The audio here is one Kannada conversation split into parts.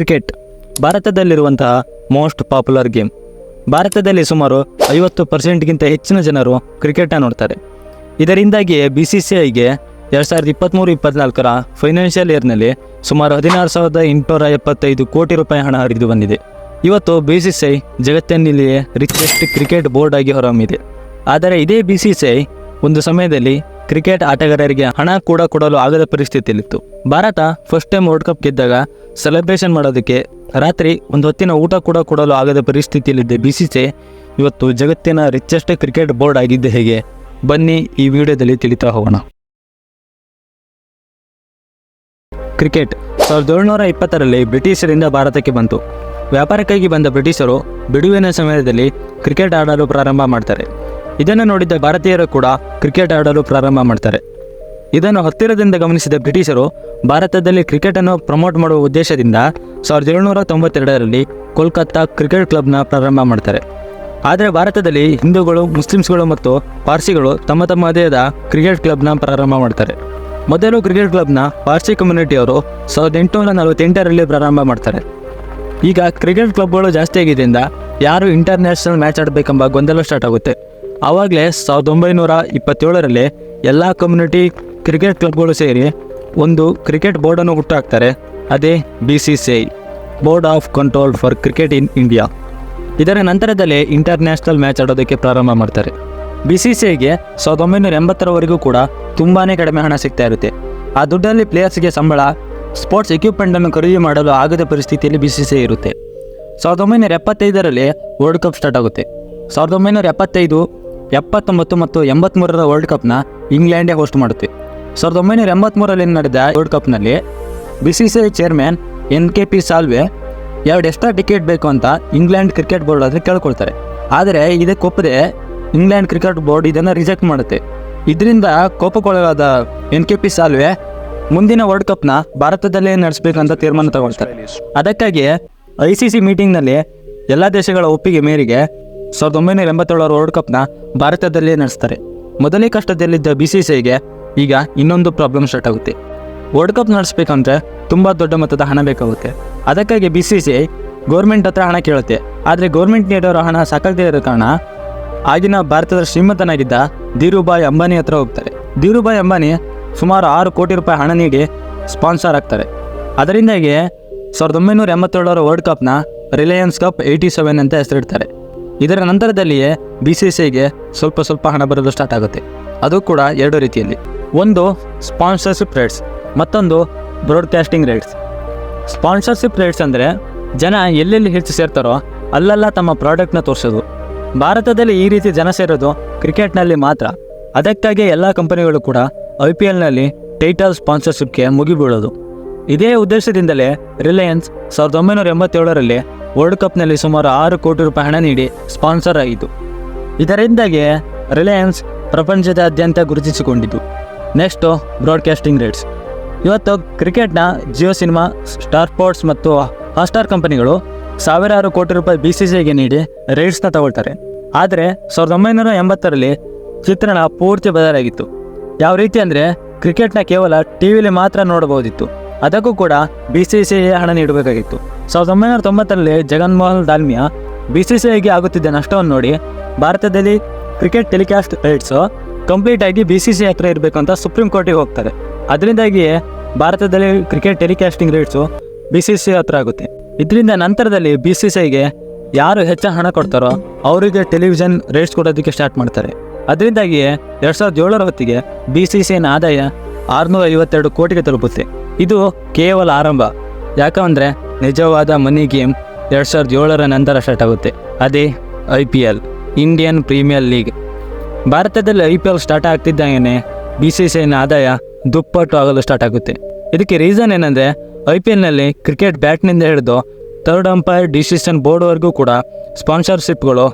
ಕ್ರಿಕೆಟ್ ಭಾರತದಲ್ಲಿರುವಂತಹ ಮೋಸ್ಟ್ ಪಾಪ್ಯುಲರ್ ಗೇಮ್. ಭಾರತದಲ್ಲಿ ಸುಮಾರು ಐವತ್ತು ಪರ್ಸೆಂಟ್ಗಿಂತ ಹೆಚ್ಚಿನ ಜನರು ಕ್ರಿಕೆಟ್ನ ನೋಡ್ತಾರೆ. ಇದರಿಂದಾಗಿಯೇ ಬಿ ಸಿ ಸಿ ಐಗೆ ಎರಡು ಸಾವಿರದ ಇಪ್ಪತ್ತ್ಮೂರು ಇಪ್ಪತ್ತ್ನಾಲ್ಕರ ಫೈನಾನ್ಷಿಯಲ್ ಇಯರ್ನಲ್ಲಿ ಸುಮಾರು ಹದಿನಾರು ಸಾವಿರದ ಎಂಟುನೂರ ಎಪ್ಪತ್ತೈದು ಕೋಟಿ ರೂಪಾಯಿ ಹಣ ಹರಿದು ಬಂದಿದೆ. ಇವತ್ತು ಬಿ ಸಿ ಸಿ ಐ ಜಗತ್ತಿನಲ್ಲಿಯೇ ರಿಚೆಸ್ಟ್ ಕ್ರಿಕೆಟ್ ಬೋರ್ಡ್ ಆಗಿ ಹೊರಹೊಮ್ಮಿದೆ. ಆದರೆ ಇದೇ ಬಿ ಸಿ ಸಿ ಐ ಒಂದು ಸಮಯದಲ್ಲಿ ಕ್ರಿಕೆಟ್ ಆಟಗಾರರಿಗೆ ಹಣ ಕೂಡ ಕೊಡಲು ಆಗದ ಪರಿಸ್ಥಿತಿಯಲ್ಲಿತ್ತು. Bharat first time world cup ಗೆದ್ದಾಗ ಸೆಲೆಬ್ರೇಷನ್ ಮಾಡೋದಕ್ಕೆ ರಾತ್ರಿ ಒಂದು ಹೊತ್ತಿನ ಊಟ ಕೂಡ ಕೊಡಲು ಆಗದ ಪರಿಸ್ಥಿತಿಯಲ್ಲಿದ್ದ ಬಿ ಸಿ ಇವತ್ತು ಜಗತ್ತಿನ ರಿಚೆಸ್ಟ್ ಕ್ರಿಕೆಟ್ ಬೋರ್ಡ್ ಆಗಿದ್ದೆ ಹೇಗೆ? ಬನ್ನಿ ಈ ವಿಡಿಯೋದಲ್ಲಿ ತಿಳಿತಾ ಹೋಗೋಣ. ಕ್ರಿಕೆಟ್ ಸಾವಿರದ ಏಳ್ನೂರ ಇಪ್ಪತ್ತರಲ್ಲಿ ಬ್ರಿಟಿಷರಿಂದ ಭಾರತಕ್ಕೆ ಬಂತು. ವ್ಯಾಪಾರಕ್ಕಾಗಿ ಬಂದ ಬ್ರಿಟಿಷರು ಬಿಡುವಿನ ಸಮಯದಲ್ಲಿ ಕ್ರಿಕೆಟ್ ಆಡಲು ಪ್ರಾರಂಭ ಮಾಡ್ತಾರೆ. ಇದನ್ನು ನೋಡಿದ್ದ ಭಾರತೀಯರು ಕೂಡ ಕ್ರಿಕೆಟ್ ಆಡಲು ಪ್ರಾರಂಭ ಮಾಡ್ತಾರೆ. ಇದನ್ನು ಹತ್ತಿರದಿಂದ ಗಮನಿಸಿದ ಬ್ರಿಟಿಷರು ಭಾರತದಲ್ಲಿ ಕ್ರಿಕೆಟನ್ನು ಪ್ರಮೋಟ್ ಮಾಡುವ ಉದ್ದೇಶದಿಂದ ಸಾವಿರದ ಏಳುನೂರ ತೊಂಬತ್ತೆರಡರಲ್ಲಿ ಕೋಲ್ಕತ್ತಾ ಕ್ರಿಕೆಟ್ ಕ್ಲಬ್ನ ಪ್ರಾರಂಭ ಮಾಡ್ತಾರೆ. ಆದರೆ ಭಾರತದಲ್ಲಿ ಹಿಂದೂಗಳು, ಮುಸ್ಲಿಮ್ಸ್ಗಳು ಮತ್ತು ಪಾರ್ಸಿಗಳು ತಮ್ಮ ತಮ್ಮದೇ ಆದ ಕ್ರಿಕೆಟ್ ಕ್ಲಬ್ನ ಪ್ರಾರಂಭ ಮಾಡ್ತಾರೆ. ಮೊದಲು ಕ್ರಿಕೆಟ್ ಕ್ಲಬ್ನ ಪಾರ್ಸಿ ಕಮ್ಯುನಿಟಿಯವರು ಸಾವಿರದ ಎಂಟುನೂರ ನಲವತ್ತೆಂಟರಲ್ಲಿ ಪ್ರಾರಂಭ ಮಾಡ್ತಾರೆ. ಈಗ ಕ್ರಿಕೆಟ್ ಕ್ಲಬ್ಗಳು ಜಾಸ್ತಿ ಆಗಿದ್ದರಿಂದ ಯಾರು ಇಂಟರ್ನ್ಯಾಷನಲ್ ಮ್ಯಾಚ್ ಆಡಬೇಕೆಂಬ ಗೊಂದಲ ಸ್ಟಾರ್ಟ್ ಆಗುತ್ತೆ. ಆವಾಗಲೇ ಸಾವಿರದ ಒಂಬೈನೂರ ಇಪ್ಪತ್ತೇಳರಲ್ಲಿ ಎಲ್ಲ ಕಮ್ಯುನಿಟಿ ಕ್ರಿಕೆಟ್ ಕ್ಲಬ್ಗಳು ಸೇರಿ ಒಂದು ಕ್ರಿಕೆಟ್ ಬೋರ್ಡನ್ನು ಹುಟ್ಟಾಕ್ತಾರೆ. ಅದೇ B C C I board of control for cricket in India ಇದರ ನಂತರದಲ್ಲೇ ಇಂಟರ್ನ್ಯಾಷನಲ್ ಮ್ಯಾಚ್ ಆಡೋದಕ್ಕೆ ಪ್ರಾರಂಭ ಮಾಡ್ತಾರೆ. ಬಿ ಸಿ ಸಿ ಐಗೆ ಸಾವಿರದ ಒಂಬೈನೂರ ಎಂಬತ್ತರವರೆಗೂ ಕೂಡ ತುಂಬಾ ಕಡಿಮೆ ಹಣ ಸಿಗ್ತಾ ಇರುತ್ತೆ. ಆ ದುಡ್ಡಲ್ಲಿ ಪ್ಲೇಯರ್ಸ್ಗೆ ಸಂಬಳ ಸ್ಪೋರ್ಟ್ಸ್ ಎಕ್ವಿಪ್ಮೆಂಟನ್ನು ಖರೀದಿ ಮಾಡಲು ಆಗದ ಪರಿಸ್ಥಿತಿಯಲ್ಲಿ ಬಿ ಸಿ ಸಿ ಐ ಇರುತ್ತೆ. ಸಾವಿರದ ಒಂಬೈನೂರ ಎಪ್ಪತ್ತೈದರಲ್ಲಿ ವರ್ಲ್ಡ್ ಕಪ್ ಸ್ಟಾರ್ಟ್ ಆಗುತ್ತೆ. ಸಾವಿರದ ಒಂಬೈನೂರ ಎಪ್ಪತ್ತೈದು ಎಪ್ಪತ್ತೊಂಬತ್ತು ಮತ್ತು ಎಂಬತ್ಮೂರರ ವರ್ಲ್ಡ್ ಕಪ್ನ ಇಂಗ್ಲೆಂಡೇ ಹೋಸ್ಟ್ ಮಾಡುತ್ತೆ. ಸಾವಿರದ ಒಂಬೈನೂರ ಏನು ನಡೆದ world ಕಪ್ನಲ್ಲಿ B C C I chairman N K P Salve ಎರಡು ಎಕ್ಸ್ಟ್ರಾ ಟಿಕೆಟ್ ಬೇಕು ಅಂತ ಇಂಗ್ಲೆಂಡ್ ಕ್ರಿಕೆಟ್ ಬೋರ್ಡ್ ಆದರೆ ಕೇಳ್ಕೊಳ್ತಾರೆ. ಆದರೆ ಇದಕ್ಕೆ ಒಪ್ಪದೆ ಇಂಗ್ಲೆಂಡ್ ಕ್ರಿಕೆಟ್ ಬೋರ್ಡ್ ಇದನ್ನು ರಿಜೆಕ್ಟ್ ಮಾಡುತ್ತೆ. ಇದರಿಂದ ಕೋಪಕ್ಕೊಳಗಾದ ಎನ್ ಕೆ ಪಿ ಸಾಲ್ವೆ ಮುಂದಿನ ವರ್ಲ್ಡ್ ಕಪ್ನ ಭಾರತದಲ್ಲೇ ನಡೆಸಬೇಕಂತ ತೀರ್ಮಾನ ತಗೊಳ್ತಾರೆ. ಅದಕ್ಕಾಗಿ ಐ ಸಿ ಸಿ ಮೀಟಿಂಗ್ನಲ್ಲಿ ಎಲ್ಲ ದೇಶಗಳ ಒಪ್ಪಿಗೆ ಮೇರೆಗೆ ಸಾವಿರದ ಒಂಬೈನೂರ ಎಂಬತ್ತೇಳರ ವರ್ಲ್ಡ್ ಕಪ್ನ ಭಾರತದಲ್ಲೇ ನಡೆಸ್ತಾರೆ. ಮೊದಲೇ ಕಷ್ಟದಲ್ಲಿದ್ದ ಬಿ ಸಿ ಸಿ ಐಗೆ ಈಗ ಇನ್ನೊಂದು ಪ್ರಾಬ್ಲಮ್ ಸ್ಟಾರ್ಟ್ ಆಗುತ್ತೆ. ವರ್ಲ್ಡ್ ಕಪ್ ನಡೆಸ್ಬೇಕಂದ್ರೆ ತುಂಬ ದೊಡ್ಡ ಮೊತ್ತದ ಹಣ ಬೇಕಾಗುತ್ತೆ. ಅದಕ್ಕಾಗಿ ಬಿ ಸಿ ಸಿ ಗೌರ್ಮೆಂಟ್ ಹತ್ರ ಹಣ ಕೇಳುತ್ತೆ. ಆದರೆ ಗೌರ್ಮೆಂಟ್ ನೀಡೋರು ಹಣ ಸಾಕಾಗದೇ ಇರೋ ಕಾರಣ ಆಗಿನ ಭಾರತದ ಶ್ರೀಮಂತನಾಗಿದ್ದ ಧೀರುಭಾಯ್ ಅಂಬಾನಿ ಹತ್ರ ಹೋಗ್ತಾರೆ. ಧೀರುಭಾಯ್ ಅಂಬಾನಿ ಸುಮಾರು ಆರು ಕೋಟಿ ರೂಪಾಯಿ ಹಣ ನೀಡಿ ಸ್ಪಾನ್ಸರ್ ಆಗ್ತಾರೆ. ಅದರಿಂದಾಗಿ ಸಾವಿರದ ಒಂಬೈನೂರ ಎಂಬತ್ತೇಳರ ವರ್ಲ್ಡ್ ಕಪ್ನ ರಿಲಯನ್ಸ್ ಕಪ್ ಏಯ್ಟಿ ಸೆವೆನ್ ಅಂತ ಹೆಸರಿಡ್ತಾರೆ. ಇದರ ನಂತರದಲ್ಲಿಯೇ ಬಿ ಸಿ ಸಿ ಐಗೆ ಸ್ವಲ್ಪ ಸ್ವಲ್ಪ ಹಣ ಬರಲು ಸ್ಟಾರ್ಟ್ ಆಗುತ್ತೆ. ಅದು ಕೂಡ ಎರಡು ರೀತಿಯಲ್ಲಿ. ಒಂದು ಸ್ಪಾನ್ಸರ್ಶಿಪ್ ರೇಟ್ಸ್ ಮತ್ತೊಂದು ಬ್ರಾಡ್ಕಾಸ್ಟಿಂಗ್ ರೇಟ್ಸ್ ಸ್ಪಾನ್ಸರ್ಶಿಪ್ ರೇಟ್ಸ್ ಅಂದರೆ ಜನ ಎಲ್ಲೆಲ್ಲಿ ಹೆಚ್ಚು ಸೇರ್ತಾರೋ ಅಲ್ಲೆಲ್ಲ ತಮ್ಮ ಪ್ರಾಡಕ್ಟ್ನ ತೋರಿಸೋದು. ಭಾರತದಲ್ಲಿ ಈ ರೀತಿ ಜನ ಸೇರೋದು ಕ್ರಿಕೆಟ್ನಲ್ಲಿ ಮಾತ್ರ. ಅದಕ್ಕಾಗಿ ಎಲ್ಲ ಕಂಪನಿಗಳು ಕೂಡ ಐ ಪಿ ಎಲ್ನಲ್ಲಿ ಟೈಟಲ್ ಸ್ಪಾನ್ಸರ್ಶಿಪ್ಗೆ ಮುಗಿಬೀಳೋದು. ಇದೇ ಉದ್ದೇಶದಿಂದಲೇ ರಿಲಯನ್ಸ್ ಸಾವಿರದ ಒಂಬೈನೂರ ಎಂಬತ್ತೇಳರಲ್ಲಿ ವರ್ಲ್ಡ್ ಕಪ್ನಲ್ಲಿ ಸುಮಾರು ಆರು ಕೋಟಿ ರೂಪಾಯಿ ಹಣ ನೀಡಿ ಸ್ಪಾನ್ಸರ್ ಆಯಿತು ಇದರಿಂದಾಗಿ ರಿಲಯನ್ಸ್ ಪ್ರಪಂಚದಾದ್ಯಂತ ಗುರುತಿಸಿಕೊಂಡಿತು ನೆಕ್ಸ್ಟು ಬ್ರಾಡ್ಕಾಸ್ಟಿಂಗ್ ರೇಟ್ಸ್ ಇವತ್ತು ಕ್ರಿಕೆಟ್ನ ಜಿಯೋ ಸಿನಿಮಾ ಸ್ಟಾರ್ ಸ್ಪೋರ್ಟ್ಸ್ ಮತ್ತು ಹಾಟ್ಸ್ಟಾರ್ ಕಂಪನಿಗಳು ಸಾವಿರಾರು ಕೋಟಿ ರೂಪಾಯಿ ಬಿ ಸಿ ಸಿಗೆ ನೀಡಿ ರೇಟ್ಸ್ನ ತಗೊಳ್ತಾರೆ. ಆದರೆ ಸಾವಿರದ ಒಂಬೈನೂರ ಎಂಬತ್ತರಲ್ಲಿ ಚಿತ್ರಣ ಪೂರ್ತಿ ಬದಲಾಗಿತ್ತು. ಯಾವ ರೀತಿ ಅಂದರೆ ಕ್ರಿಕೆಟ್ನ ಕೇವಲ ಟಿ ವಿಲಿ ಮಾತ್ರ ನೋಡಬಹುದಿತ್ತು. ಅದಕ್ಕೂ ಕೂಡ ಬಿ ಸಿ ಸಿ ಹಣ ನೀಡಬೇಕಾಗಿತ್ತು. ಸಾವಿರದ ಒಂಬೈನೂರ ತೊಂಬತ್ತರಲ್ಲಿ Jaganmohan Dalmiya B C C ಐಗೆ ಆಗುತ್ತಿದ್ದ ನಷ್ಟವನ್ನು ನೋಡಿ ಭಾರತದಲ್ಲಿ ಕ್ರಿಕೆಟ್ ಟೆಲಿಕಾಸ್ಟ್ ರೈಟ್ಸ್ ಕಂಪ್ಲೀಟ್ ಆಗಿ ಬಿ ಸಿ ಸಿ ಹತ್ರ ಇರಬೇಕು ಅಂತ ಸುಪ್ರೀಂ ಕೋರ್ಟಿಗೆ ಹೋಗ್ತಾರೆ. ಅದರಿಂದಾಗಿಯೇ ಭಾರತದಲ್ಲಿ cricket telecasting rights B C C ಹತ್ರ ಆಗುತ್ತೆ. ಇದರಿಂದ ನಂತರದಲ್ಲಿ ಬಿ ಸಿ ಸಿ ಐಗೆ ಯಾರು ಹೆಚ್ಚು ಹಣ ಕೊಡ್ತಾರೋ ಅವರಿಗೆ ಟೆಲಿವಿಷನ್ ರೇಟ್ಸ್ ಕೊಡೋದಕ್ಕೆ ಸ್ಟಾರ್ಟ್ ಮಾಡ್ತಾರೆ. ಅದರಿಂದಾಗಿಯೇ ಎರಡು ಸಾವಿರದ ಏಳರ ಹೊತ್ತಿಗೆ ಬಿ ಸಿ ಸಿ ಐನ ಆದಾಯ ಆರುನೂರ ಐವತ್ತೆರಡು ಕೋಟಿಗೆ ತಲುಪುತ್ತೆ. ಇದು ಕೇವಲ ಆರಂಭ. ಯಾಕಂದರೆ ನಿಜವಾದ ಮನಿ ಗೇಮ್ ಎರಡು ಸಾವಿರದ ಏಳರ ನಂತರ ಸ್ಟಾರ್ಟ್ ಆಗುತ್ತೆ. ಅದೇ I P L Indian Premier League ಭಾರತದಲ್ಲಿ ಐ ಪಿ ಎಲ್ ಸ್ಟಾರ್ಟ್ ಆಗ್ತಿದ್ದಾಗೇನೆ ಬಿ ಸಿ ಸಿ ಐನ ಆದಾಯ ದುಪ್ಪಟ್ಟು ಆಗಲು ಸ್ಟಾರ್ಟ್ ಆಗುತ್ತೆ. ಇದಕ್ಕೆ ರೀಸನ್ ಏನಂದರೆ ಐ ಪಿ ಎಲ್ನಲ್ಲಿ ಕ್ರಿಕೆಟ್ ಬ್ಯಾಟ್ನಿಂದ ಹಿಡಿದು ಥರ್ಡ್ ಅಂಪೈರ್ ಡಿಸಿಷನ್ ಬೋರ್ಡ್ವರೆಗೂ ಕೂಡ ಸ್ಪಾನ್ಸರ್ಶಿಪ್ಗಳು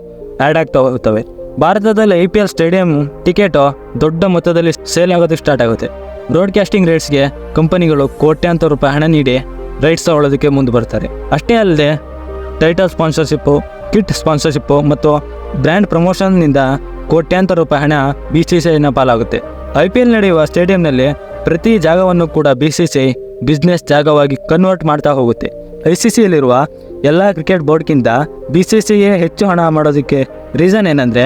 ಆ್ಯಡ್ ಆಗ್ತಾ ಹೋಗುತ್ತವೆ ಭಾರತದಲ್ಲಿ I P L stadium ticket ದೊಡ್ಡ ಮೊತ್ತದಲ್ಲಿ ಸೇಲ್ ಆಗೋದಕ್ಕೆ ಸ್ಟಾರ್ಟ್ ಆಗುತ್ತೆ. ಬ್ರಾಡ್ಕಾಸ್ಟಿಂಗ್ ರೈಟ್ಸ್ಗೆ ಕಂಪನಿಗಳು ಕೋಟ್ಯಾಂತರ ರೂಪಾಯಿ ಹಣ ನೀಡಿ ರೈಟ್ಸ್ ತಗೊಳ್ಳೋದಕ್ಕೆ ಮುಂದೆ ಬರ್ತಾರೆ. ಅಷ್ಟೇ ಅಲ್ಲದೆ ಟೈಟಲ್ ಸ್ಪಾನ್ಸರ್ಶಿಪ್ಪು ಕಿಟ್ ಸ್ಪಾನ್ಸರ್ಶಿಪ್ಪು ಮತ್ತು ಬ್ರ್ಯಾಂಡ್ ಪ್ರಮೋಷನ್ನಿಂದ ಕೋಟ್ಯಾಂತರ ರೂಪಾಯಿ ಹಣ ಬಿ ಸಿ ಸಿ ಐನ ಪಾಲಾಗುತ್ತೆ. ಐ ಪಿ ಎಲ್ ನಡೆಯುವ ಸ್ಟೇಡಿಯಂನಲ್ಲಿ ಪ್ರತಿ ಜಾಗವನ್ನು ಕೂಡ B C C I business ಜಾಗವಾಗಿ convert ಮಾಡ್ತಾ ಹೋಗುತ್ತೆ. ಐ ಸಿ ಸಿಯಲ್ಲಿರುವ ಎಲ್ಲ ಕ್ರಿಕೆಟ್ ಬೋರ್ಡ್ಗಿಂತ ಬಿ ಸಿ ಸಿ ಹೆಚ್ಚು ಹಣ ಮಾಡೋದಕ್ಕೆ ರೀಸನ್ ಏನಂದರೆ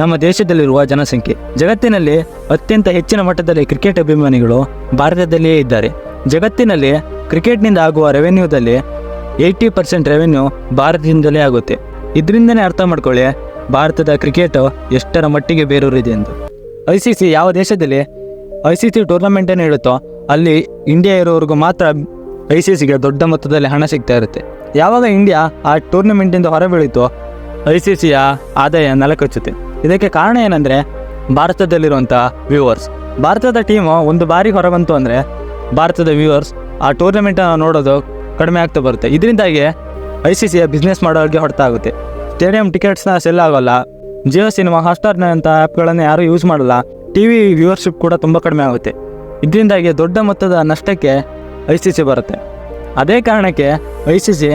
ನಮ್ಮ ದೇಶದಲ್ಲಿರುವ ಜನಸಂಖ್ಯೆ. ಜಗತ್ತಿನಲ್ಲಿ ಅತ್ಯಂತ ಹೆಚ್ಚಿನ ಮಟ್ಟದಲ್ಲಿ ಕ್ರಿಕೆಟ್ ಅಭಿಮಾನಿಗಳು ಭಾರತದಲ್ಲಿಯೇ ಇದ್ದಾರೆ. ಜಗತ್ತಿನಲ್ಲಿ ಕ್ರಿಕೆಟ್ನಿಂದ ಆಗುವ ರೆವೆನ್ಯೂದಲ್ಲಿ ಏಯ್ಟಿ ಪರ್ಸೆಂಟ್ ರೆವೆನ್ಯೂ ಭಾರತದಿಂದಲೇ ಆಗುತ್ತೆ. ಇದರಿಂದನೇ ಅರ್ಥ ಮಾಡ್ಕೊಳ್ಳಿ, ಭಾರತದ ಕ್ರಿಕೆಟ್ ಎಷ್ಟರ ಮಟ್ಟಿಗೆ ಬೇರೂರಿದೆ ಎಂದು. ಐ ಸಿ ಸಿ ಯಾವ ದೇಶದಲ್ಲಿ ಐ ಸಿ ಸಿ ಟೂರ್ನಮೆಂಟನ್ನು ಹೇಳುತ್ತೋ ಅಲ್ಲಿ ಇಂಡಿಯಾ ಇರೋವರೆಗೂ ಮಾತ್ರ ಐ ಸಿ ಸಿಗೆ ದೊಡ್ಡ ಮೊತ್ತದಲ್ಲಿ ಹಣ ಸಿಗ್ತಾ ಇರುತ್ತೆ. ಯಾವಾಗ ಇಂಡಿಯಾ ಆ ಟೂರ್ನಮೆಂಟಿಂದ ಹೊರಬೀಳಿತೋ ಐ ಸಿ ಸಿಯ ಆದಾಯ ನೆಲಕಚ್ಚುತ್ತೆ. ಇದಕ್ಕೆ ಕಾರಣ ಏನಂದರೆ ಭಾರತದಲ್ಲಿರುವಂಥ ವ್ಯೂವರ್ಸ್ ಭಾರತದ ಟೀಮು ಒಂದು ಬಾರಿ ಹೊರಬಂತು ಅಂದರೆ ಭಾರತದ ವ್ಯೂವರ್ಸ್ ಆ ಟೂರ್ನಮೆಂಟನ್ನು ನೋಡೋದು ಕಡಿಮೆ ಆಗ್ತಾ ಬರುತ್ತೆ. ಇದರಿಂದಾಗಿ ಐ ಸಿ ಸಿಯ ಬಿಸ್ನೆಸ್ ಮಾಡೋರಿಗೆ ಹೊರತಾಗುತ್ತೆ. ಸ್ಟೇಡಿಯಂ ಟಿಕೆಟ್ಸ್ನ ಸೆಲ್ ಆಗೋಲ್ಲ. ಜಿಯೋ ಸಿನಿಮಾ ಹಾಟ್ಸ್ಟಾರ್ನಂಥ ಆ್ಯಪ್ಗಳನ್ನು ಯಾರೂ ಯೂಸ್ ಮಾಡಲ್ಲ. ಟಿ ವಿ ವ್ಯೂವರ್ಶಿಪ್ ಕೂಡ ತುಂಬ ಕಡಿಮೆ ಆಗುತ್ತೆ. ಇದರಿಂದಾಗಿ ದೊಡ್ಡ ಮೊತ್ತದ ನಷ್ಟಕ್ಕೆ ಐ ಸಿ ಸಿ ಬರುತ್ತೆ. ಅದೇ ಕಾರಣಕ್ಕೆ ಐ ಸಿ ಸಿ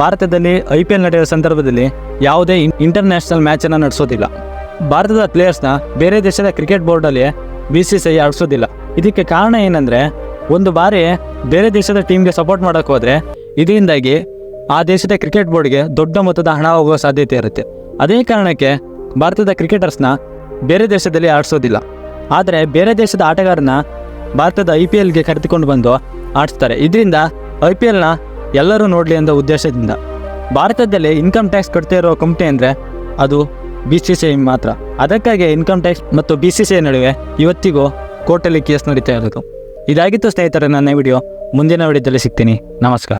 ಭಾರತದಲ್ಲಿ ಐ ಪಿ ಎಲ್ ನಡೆಯುವ ಸಂದರ್ಭದಲ್ಲಿ ಯಾವುದೇ ಇಂಟರ್ನ್ಯಾಷನಲ್ ಮ್ಯಾಚನ್ನು ನಡೆಸೋದಿಲ್ಲ. ಭಾರತದ ಪ್ಲೇಯರ್ಸ್ನ ಬೇರೆ ದೇಶದ ಕ್ರಿಕೆಟ್ ಬೋರ್ಡಲ್ಲಿ ಬಿ ಸಿ ಸಿ ಐ ಆಡಿಸೋದಿಲ್ಲ. ಇದಕ್ಕೆ ಕಾರಣ ಏನಂದರೆ, ಒಂದು ಬಾರಿ ಬೇರೆ ದೇಶದ ಟೀಮ್ಗೆ ಸಪೋರ್ಟ್ ಮಾಡೋಕ್ಕೆ ಹೋದರೆ, ಇದರಿಂದಾಗಿ ಆ ದೇಶದ ಕ್ರಿಕೆಟ್ ಬೋರ್ಡ್ಗೆ ದೊಡ್ಡ ಮೊತ್ತದ ಹಣ ಹೋಗುವ ಸಾಧ್ಯತೆ ಇರುತ್ತೆ. ಅದೇ ಕಾರಣಕ್ಕೆ ಭಾರತದ ಕ್ರಿಕೆಟರ್ಸ್ನ ಬೇರೆ ದೇಶದಲ್ಲಿ ಆಡಿಸೋದಿಲ್ಲ. ಆದರೆ ಬೇರೆ ದೇಶದ ಆಟಗಾರನ ಭಾರತದ ಐ ಪಿ ಎಲ್ಗೆ ಕರೆದುಕೊಂಡು ಬಂದು ಆಡಿಸ್ತಾರೆ. ಇದರಿಂದ ಐ ಪಿ ಎಲ್ನ ಎಲ್ಲರೂ ನೋಡಲಿ ಅನ್ನೋ ಉದ್ದೇಶದಿಂದ ಭಾರತದಲ್ಲಿ ಇನ್ಕಮ್ ಟ್ಯಾಕ್ಸ್ ಕಟ್ತಾ ಇರೋ ಕಂಪ್ನಿ ಅಂದರೆ ಅದು ಬಿ ಸಿ ಸಿ ಐ ಮಾತ್ರ. ಅದಕ್ಕಾಗಿ ಇನ್ಕಮ್ ಟ್ಯಾಕ್ಸ್ ಮತ್ತು ಬಿ ಸಿ ಸಿ ಐ ನಡುವೆ ಇವತ್ತಿಗೂ ಕೋರ್ಟಲ್ಲಿ ಕೇಸ್ ನಡೀತಾ ಇರೋದು. ಇದಾಗಿತ್ತು ಸ್ನೇಹಿತರೆ, ನನ್ನ ವಿಡಿಯೋ. ಮುಂದಿನ ವಿಡಿಯೋದಲ್ಲಿ ಸಿಗ್ತೀನಿ. ನಮಸ್ಕಾರ.